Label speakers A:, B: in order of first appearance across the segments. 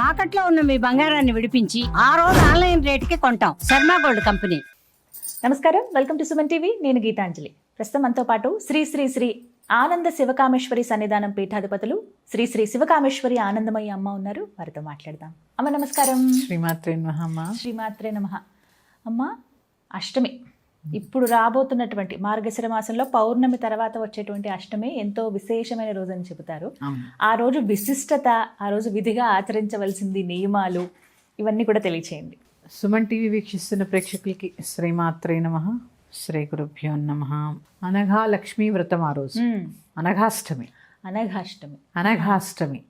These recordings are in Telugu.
A: తాకట్లో ఉన్న మీ బంగారాన్ని విడిపించి ఆ రోజు ఆన్లైన్ రేటుకి కొంటాం. Sharma gold company.
B: నమస్కారం. Welcome to Suman TV. నేను గీతాంజలి. ప్రస్తుతం మనతో పాటు శ్రీ శ్రీ శ్రీ ఆనంద శివకామేశ్వరి సన్నిధానం పీఠాధిపతులు శ్రీ శ్రీ శివకామేశ్వరి ఆనందమయ్య అమ్మ ఉన్నారు. వారితో మాట్లాడదాం. అమ్మ నమస్కారం.
C: శ్రీమాత్రే మహమ్మ
B: శ్రీమాత్రే నమ. అమ్మ అష్టమి. ఇప్పుడు రాబోతున్నటువంటి మార్గశిర మాసంలో పౌర్ణమి తర్వాత వచ్చేటువంటి అష్టమి ఎంతో విశేషమైన రోజు అని చెబుతారు ఆ రోజు విశిష్టత ఆ రోజు విధిగా ఆచరించవలసింది నియమాలు ఇవన్నీ కూడా తెలియచేయండి.
C: సుమన్ టీవీ వీక్షిస్తున్న ప్రేక్షకులకి శ్రీమాత్రే నమ శ్రీ గురుభ్యో నమ. అనఘా లక్ష్మీ వ్రతం ఆ రోజు. అనఘాష్టమి.
B: అనఘాష్టమి.
C: అనఘాష్టమి.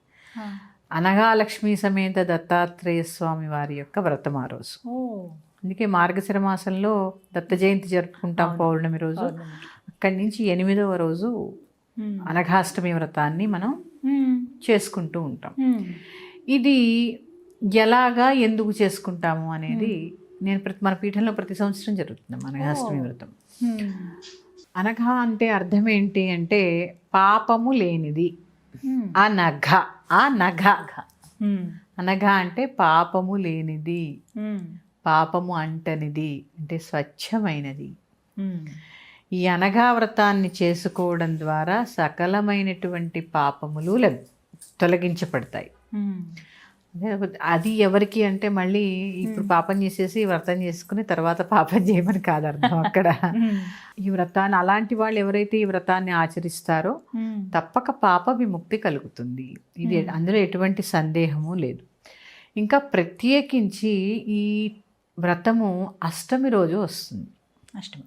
C: అనఘా లక్ష్మీ సమేత దత్తాత్రేయ స్వామి వారి యొక్క వ్రతం ఆ రోజు.
B: ఓ.
C: అందుకే మార్గశిర మాసంలో దత్త జయంతి జరుపుకుంటాం పౌర్ణమి రోజు. అక్కడి నుంచి ఎనిమిదవ రోజు అనఘాష్టమి వ్రతాన్ని మనం చేసుకుంటూ ఉంటాం. ఇది ఎలాగా ఎందుకు చేసుకుంటాము అనేది నేను ప్రతి మన పీఠంలో ప్రతి సంవత్సరం జరుగుతుంది అనఘాష్టమి వ్రతం. అనఘ అంటే అర్థం ఏంటి అంటే పాపము లేనిది. ఆ నఘ ఆ నఘ అనఘ అంటే పాపము లేనిది. పాపము అంటనిది అంటే స్వచ్ఛమైనది. ఈ అనఘా వ్రతాన్ని చేసుకోవడం ద్వారా సకలమైనటువంటి పాపములు తొలగించబడతాయి. అదే అది ఎవరికి అంటే మళ్ళీ ఇప్పుడు పాపం చేసేసి వ్రతం చేసుకుని తర్వాత పాపం చేయమని కాదు అర్థం అక్కడ. ఈ వ్రతాన్ని అలాంటి వాళ్ళు ఎవరైతే ఈ వ్రతాన్ని ఆచరిస్తారో తప్పక పాప విముక్తి కలుగుతుంది. ఇది అందులో ఎటువంటి సందేహము లేదు. ఇంకా ప్రత్యేకించి ఈ వ్రతము అష్టమి రోజు వస్తుంది.
B: అష్టమి.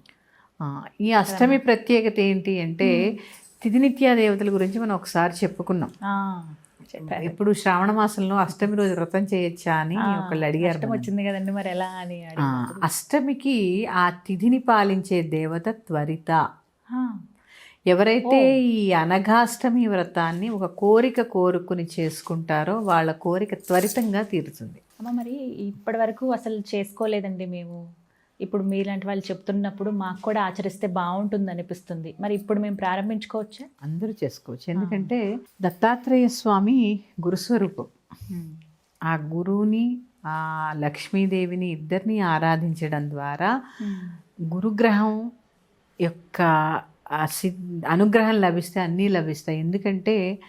C: ఈ అష్టమి ప్రత్యేకత ఏంటి అంటే తిథినిత్యా దేవతల గురించి మనం ఒకసారి చెప్పుకున్నాం. ఇప్పుడు శ్రావణ మాసంలో అష్టమి రోజు వ్రతం చేయొచ్చా అని ఒకళ్ళు అడిగారు.
B: వచ్చింది కదండి మరి ఎలా అని.
C: అష్టమికి ఆ తిథిని పాలించే దేవత త్వరిత. ఎవరైతే ఈ అనఘాష్టమి వ్రతాన్ని ఒక కోరిక కోరుకుని చేసుకుంటారో వాళ్ళ కోరిక త్వరితంగా తీరుతుంది.
B: అమ్మ మరి ఇప్పటి వరకు అసలు చేసుకోలేదండి మేము. ఇప్పుడు మీలాంటి వాళ్ళు చెప్తున్నప్పుడు మాకు కూడా ఆచరిస్తే బాగుంటుంది అనిపిస్తుంది. మరి ఇప్పుడు మేము ప్రారంభించుకోవచ్చా?
C: అందరూ చేసుకోవచ్చు. ఎందుకంటే దత్తాత్రేయ స్వామి గురుస్వరూపం. ఆ గురువుని ఆ లక్ష్మీదేవిని ఇద్దరిని ఆరాధించడం ద్వారా గురుగ్రహం యొక్క అనుగ్రహం లభిస్తే అన్నీ లభిస్తాయి. ఎందుకంటే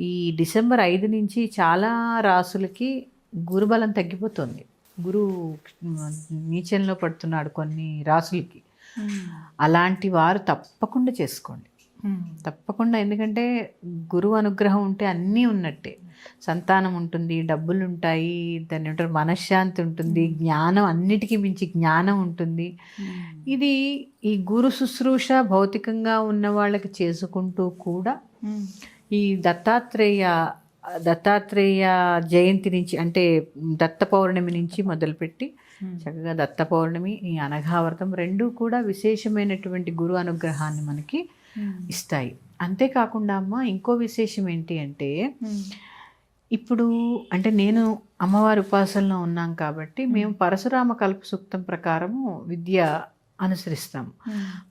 C: ఈ డిసెంబర్ ఐదు నుంచి చాలా రాసులకి గురుబలం తగ్గిపోతుంది. గురు నీచంలో పడుతున్నాడు కొన్ని రాసులకి. అలాంటి వారు తప్పకుండా చేసుకోండి. తప్పకుండా ఎందుకంటే గురువు అనుగ్రహం ఉంటే అన్నీ ఉన్నట్టే. సంతానం ఉంటుంది డబ్బులు ఉంటాయి దాన్ని ఏమంటారు? మనశ్శాంతి ఉంటుంది జ్ఞానం అన్నిటికీ మించి జ్ఞానం ఉంటుంది. ఇది ఈ గురు శుశ్రూష భౌతికంగా ఉన్న వాళ్ళకి చేసుకుంటూ కూడా ఈ దత్తాత్రేయ దత్తాత్రేయ జయంతి నుంచి అంటే దత్త పౌర్ణమి నుంచి మొదలుపెట్టి చక్కగా దత్త పౌర్ణమి ఈ అనఘావ్రతం రెండూ కూడా విశేషమైనటువంటి గురు అనుగ్రహాన్ని మనకి ఇస్తాయి. అంతేకాకుండా అమ్మ ఇంకో విశేషం ఏంటి అంటే ఇప్పుడు అంటే నేను అమ్మవారి ఉపాసనలో ఉన్నాం కాబట్టి మేము పరశురామ కల్ప సూక్తం ప్రకారము విద్య అనుసరిస్తాం.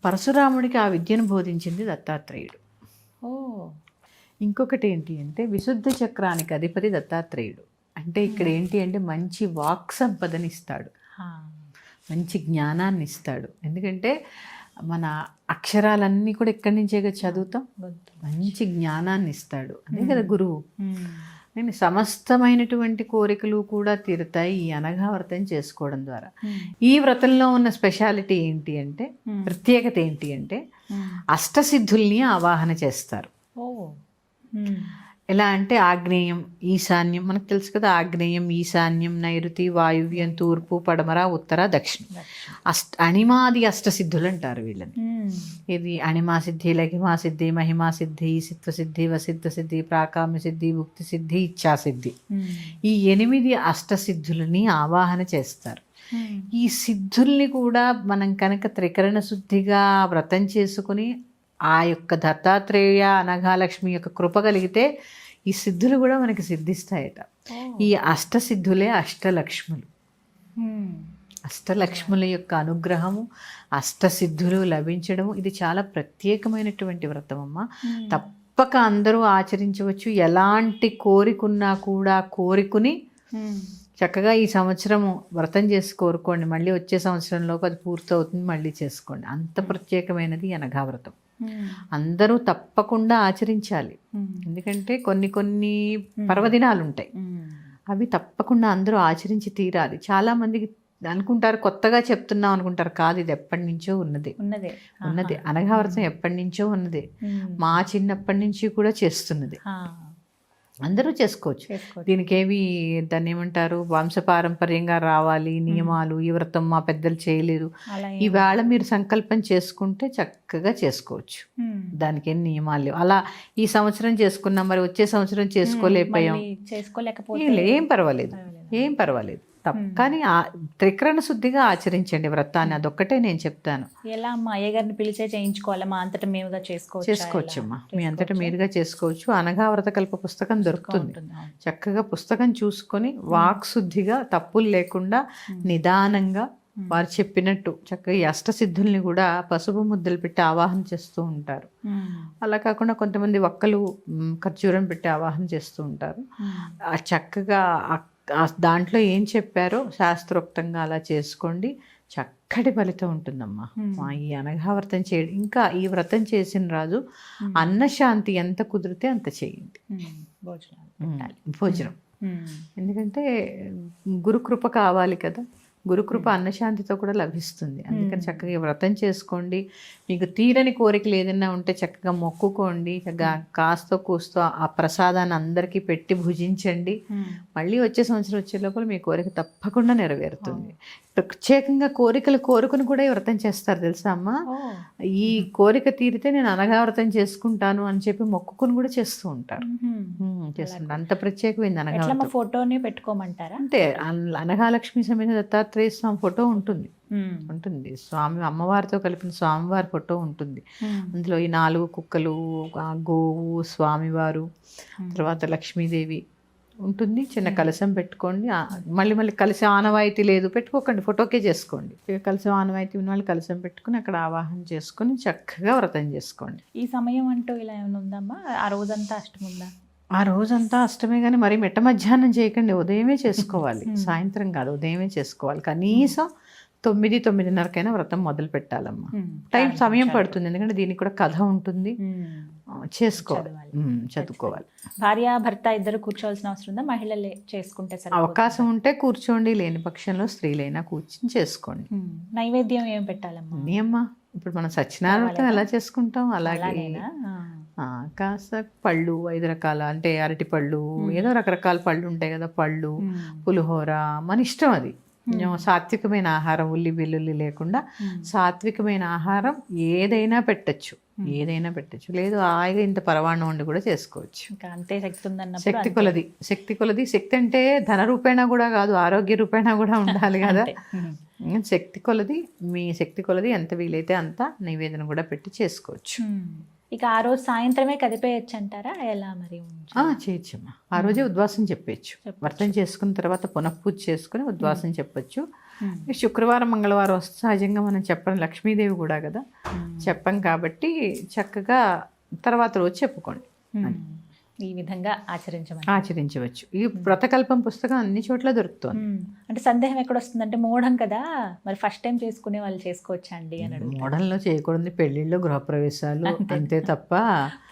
C: పరశురాముడికి ఆ విద్యను బోధించింది దత్తాత్రేయుడు.
B: ఓ.
C: ఇంకొకటి ఏంటి అంటే విశుద్ధ చక్రానికి అధిపతి దత్తాత్రేయుడు అంటే ఇక్కడ ఏంటి అంటే మంచి వాక్ సంపదని ఇస్తాడు మంచి జ్ఞానాన్ని ఇస్తాడు ఎందుకంటే మన అక్షరాలన్నీ కూడా ఎక్కడి నుంచేగా చదువుతాం. మంచి జ్ఞానాన్ని ఇస్తాడు అదే కదా గురువు
B: మ్మ్.
C: నేను సమస్తమైనటువంటి కోరికలు కూడా తీరుతాయి ఈ అనగా వ్రతం చేసుకోవడం ద్వారా. ఈ వ్రతంలో ఉన్న స్పెషాలిటీ ఏంటి అంటే. ప్రత్యేకత ఏంటి అంటే. అష్టసిద్ధుల్ని ఆవాహన చేస్తారు. ఎలా అంటే ఆగ్నేయం ఈశాన్యం. మనకు తెలుసు కదా ఆగ్నేయం ఈశాన్యం నైరుతి వాయువ్యం తూర్పు పడమర ఉత్తర దక్షిణం. అష్ట అణిమాది అష్టసిద్ధులు అంటారు వీళ్ళని. ఇది అణిమా సిద్ధి లఘిమా సిద్ధి మహిమా సిద్ధి సిత్వ సిద్ధి వసిద్ధ సిద్ధి ప్రాకామ్య సిద్ధి భుక్తి సిద్ధి ఇచ్ఛా సిద్ధి
B: మ్మ్.
C: ఈ ఎనిమిది అష్టసిద్ధులని ఆవాహన చేస్తారు. ఈ సిద్ధుల్ని కూడా మనం కనుక త్రికరణ శుద్ధిగా వ్రతం చేసుకుని ఆ యొక్క దత్తాత్రేయ అనఘాలక్ష్మి యొక్క కృప కలిగితే ఈ సిద్ధులు కూడా మనకి సిద్ధిస్తాయట. ఈ అష్టసిద్ధులే అష్టలక్ష్ములు. అష్టలక్ష్ముల యొక్క అనుగ్రహము అష్టసిద్ధులు లభించడము ఇది చాలా ప్రత్యేకమైనటువంటి వ్రతం అమ్మ.
B: మ్మ్.
C: తప్పక అందరూ ఆచరించవచ్చు. ఎలాంటి కోరికున్నా కూడా కోరికుని చక్కగా ఈ సంవత్సరం వ్రతం చేసి కోరుకోండి మళ్ళీ వచ్చే సంవత్సరంలోపు అది పూర్తవుతుంది మళ్ళీ చేసుకోండి. అంత ప్రత్యేకమైనది ఈ అనఘా వ్రతం అందరూ తప్పకుండా ఆచరించాలి. ఎందుకంటే కొన్ని కొన్ని పర్వదినాలు ఉంటాయి అవి తప్పకుండా అందరూ ఆచరించి తీరాలి. చాలా మందికి అనుకుంటారు కొత్తగా చెప్తున్నాం అనుకుంటారు కాదు ఇది ఎప్పటి నుంచో ఉన్నది.
B: ఉన్నదే.
C: ఉన్నది. అనఘావ్రతం ఎప్పటి నుంచో ఉన్నది. మా చిన్నప్పటి నుంచి కూడా చేస్తున్నది. అందరూ చేసుకోవచ్చు. దీనికి ఏవి దాన్ని ఏమంటారు? వంశపారంపర్యంగా రావాలి నియమాలు ఈ వ్రతం మా పెద్దలు చేయలేదు ఈవేళ మీరు సంకల్పం చేసుకుంటే చక్కగా చేసుకోవచ్చు. దానికి ఏం నియమాలు లేవు. అలా ఈ సంవత్సరం చేసుకున్నాం మరి వచ్చే సంవత్సరం చేసుకోలేకపోయాం.
B: చేసుకోలేకపోతే
C: ఏం పర్వాలేదు. ఏం పర్వాలేదు. తప్ప. కానీ ఆ- త్రికరణ శుద్ధిగా ఆచరించండి వ్రతాన్ని. అదొక్కటే నేను చెప్తాను.
B: ఎలా అమ్మా? అయ్యగారిని పిలిచే చేయించుకోవాలా? మా అంతటా మేముగా చేసుకోవచ్చు?
C: చేసుకోవచ్చమ్మా. మీ అంతటా మీరుగా చేసుకోవచ్చు. అనగా వ్రతకల్ప పుస్తకం దొరుకుతుంది. చక్కగా పుస్తకం చూసుకొని వాక్ శుద్ధిగా తప్పులు లేకుండా నిదానంగా వారు చెప్పినట్టు చక్కగా ఈ అష్టసిద్ధుల్ని కూడా పసుపు ముద్దలు పెట్టి ఆవాహన చేస్తూ ఉంటారు. అలా కాకుండా కొంతమంది ఒక్కలు ఖర్జూరం పెట్టి ఆవాహన చేస్తూ ఉంటారు. ఆ చక్కగా దాంట్లో ఏం చెప్పారో శాస్త్రోక్తంగా అలా చేసుకోండి. చక్కటి ఫలితం ఉంటుందమ్మా. మా ఈ అనగా వ్రతం చేయడం ఇంకా ఈ వ్రతం చేసిన రాజు అన్నశాంతి ఎంత కుదిరితే అంత చేయండి.
B: భోజనాలు
C: ఉమ్, భోజనం. ఎందుకంటే గురుకృప కావాలి కదా. గురుకృప అన్నశాంతితో కూడా లభిస్తుంది. అందుకని చక్కగా వ్రతం చేసుకోండి. మీకు తీరని కోరికలు ఏదైనా ఉంటే చక్కగా మొక్కుకోండి. చక్కగా కాస్తో కూస్తో ఆ ప్రసాదాన్ని అందరికీ పెట్టి భుజించండి. మళ్ళీ వచ్చే సంవత్సరం వచ్చే లోపల మీ కోరిక తప్పకుండా నెరవేరుతుంది. ప్రత్యేకంగా కోరికలు కోరుకుని కూడా వ్రతం చేస్తారు తెలుసా అమ్మా? ఈ కోరిక తీరితే నేను అనగా వ్రతం చేసుకుంటాను అని చెప్పి మొక్కుకుని కూడా చేస్తూ ఉంటారు. చేస్తుంటారు. అంత ప్రత్యేకమైంది అనగా.
B: ఫోటోని పెట్టుకోమంటారా?
C: అంతే. అన్- అనఘాలక్ష్మి సమేత దత్తాత్రేయ స్వామి ఫోటో ఉంటుంది. ఉంటుంది. స్వామి అమ్మవారితో కలిపిన స్వామివారి ఫోటో ఉంటుంది. అందులో ఈ నాలుగు కుక్కలు గోవు స్వామివారు తర్వాత లక్ష్మీదేవి ఉంటుంది. చిన్న కలశం పెట్టుకోండి. మళ్ళీ మళ్ళీ కలిసి ఆనవాయితీ లేదు పెట్టుకోకండి. ఫోటోకే చేసుకోండి. కలిసి ఆనవాయితీ ఉన్న వాళ్ళు కలశం పెట్టుకుని అక్కడ ఆవాహన చేసుకొని చక్కగా వ్రతం చేసుకోండి.
B: ఈ సమయం అంటూ ఇలా ఏమైనా ఉందమ్మా? ఆ రోజంతా అష్టం ఉందా
C: ఆ రోజంతా అష్టమే కానీ మరి మిట్ట మధ్యాహ్నం చేయకండి ఉదయమే చేసుకోవాలి. సాయంత్రం కాదు ఉదయమే చేసుకోవాలి. కనీసం తొమ్మిది తొమ్మిదిన్నరకైనా వ్రతం మొదలు పెట్టాలమ్మా టైం సమయం పడుతుంది ఎందుకంటే దీనికి కూడా కథ ఉంటుంది. ఆ, చేసుకోవాలి. ఉమ్, చదువుకోవాలి.
B: భార్య భర్త ఇద్దరు కూర్చోవాల్సిన అవసరం ఉందా? మహిళలే చేసుకుంటే సరే
C: అవకాశం ఉంటే కూర్చోండి లేని పక్షంలో స్త్రీలైనా కూర్చుని చేసుకోండి.
B: నైవేద్యం ఏం పెట్టాలమ్మా?
C: అమ్మా ఇప్పుడు మనం సత్యనారాయణ వ్రతం ఎలా చేసుకుంటాం? అలాగే కాస్త పళ్ళు ఐదు రకాల అంటే అరటి పళ్ళు ఏదో రకరకాల పళ్ళు ఉంటాయి కదా పళ్ళు పులిహోర మన ఇష్టం అది. సాత్వికమైన ఆహారం ఉల్లి వెల్లుల్లి లేకుండా సాత్వికమైన ఆహారం ఏదైనా పెట్టచ్చు. ఏదైనా పెట్టచ్చు. లేదు హాయిగా ఇంత పరవాణం వండి కూడా చేసుకోవచ్చు.
B: అంతే శక్తి ఉందన్నప్పుడు
C: శక్తి కొలది. శక్తి కొలది. శక్తి అంటే ధన రూపేణా కూడా కాదు ఆరోగ్య రూపేణా కూడా ఉండాలి కదా. శక్తి కొలది మీ శక్తి కొలది ఎంత వీలైతే అంత నివేదన కూడా పెట్టి చేసుకోవచ్చు.
B: ఇక ఆ రోజు సాయంత్రమే కదిపేయచ్చు అంటారా ఎలా మరి
C: చేయొచ్చమ్మా. ఆ రోజే ఉద్వాసం చెప్పచ్చు. వ్రతం చేసుకున్న తర్వాత పునఃపూజ చేసుకుని ఉద్వాసం చెప్పొచ్చు. శుక్రవారం మంగళవారం వస్తే సహజంగా మనం చెప్పం లక్ష్మీదేవి కూడా కదా. చెప్పం కాబట్టి చక్కగా తర్వాత రోజు చెప్పుకోండి.
B: ఈ విధంగా ఆచరించమని.
C: ఆచరించవచ్చు. ఈ వ్రతకల్పం పుస్తకం అన్ని చోట్ల దొరుకుతుంది.
B: అంటే సందేహం ఎక్కడ వస్తుందంటే మూఢం కదా మరి ఫస్ట్ టైం చేసుకునే వాళ్ళు చేసుకోవచ్చా అండి అని
C: మోడల్లో చేయకూడదు పెళ్ళిళ్ళు గృహప్రవేశాలు అంతే. తప్ప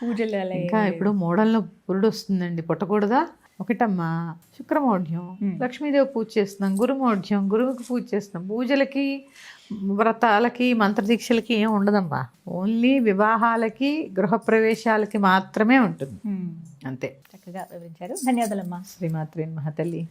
B: పూజలు
C: ఇంకా ఇప్పుడు మోడల్లో పురుడు వస్తుందండి పుట్టకూడదా? ఒకటమ్మా శుక్రమౌఢ్యం లక్ష్మీదేవి పూజ చేస్తున్నాం గురుమౌఢ్యం గురువుకి పూజ చేస్తున్నాం. పూజలకి వ్రతాలకి మంత్రదీక్షలకి ఏం ఉండదమ్మా. ఓన్లీ వివాహాలకి గృహప్రవేశాలకి మాత్రమే ఉంటుంది. అంతే.
B: చక్కగా వివరించారు. ధన్యవాదాలమ్మా.
C: శ్రీమాత్రి మహతల్లి